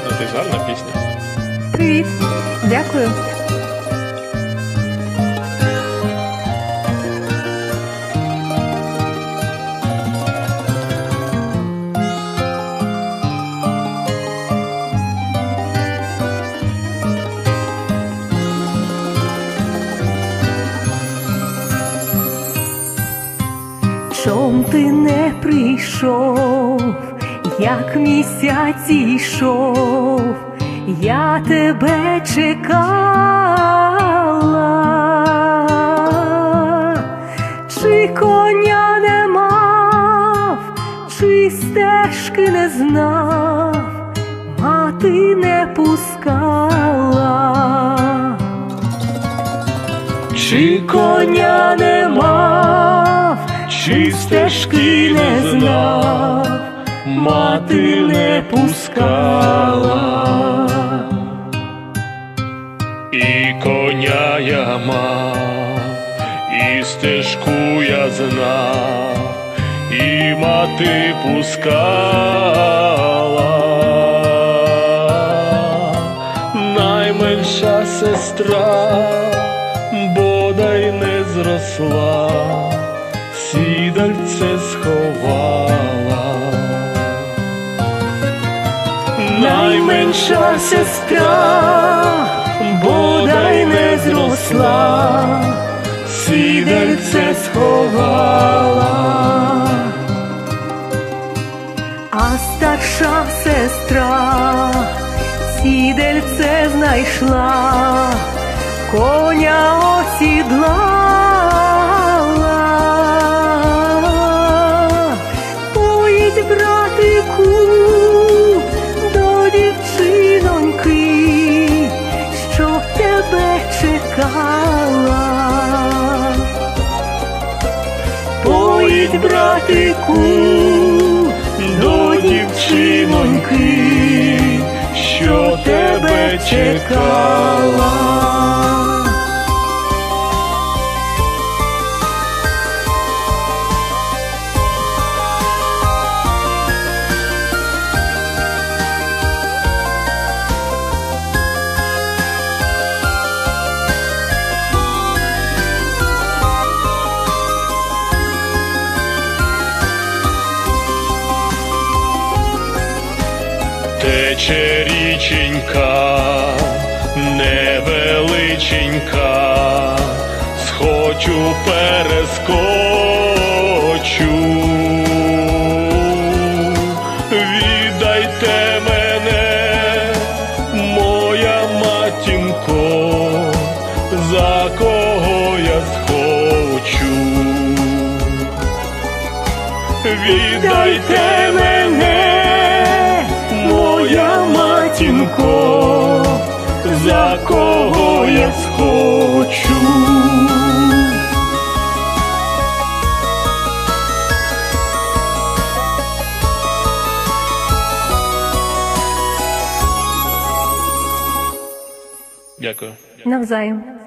приєднатись, гарна пісня. Привіт, дякую. Чом ти не прийшов, як місяць йшов, я тебе чекала, чи коня не мав, чи стежки не знав, мати не пускала. Чи коня не мав, чи стежки не знав, мати не пускала. І коня я мав, і стежку я знав, і мати пускала. Найменша сестра бодай не зросла, сідальце сховала. Найменша сестра, бодай не зросла, сідельце сховала, а старша сестра сідельце знайшла, коня осідлала. Поїдь, братику, до дівчиноньки, що тебе чекала. Тече річенька, невеличенька, схочу перескочу, віддайте мене, моя матінко, за кого я схочу. Віддайте мене, моя матінко, за кого я схочу. Дякую. Навзаєм.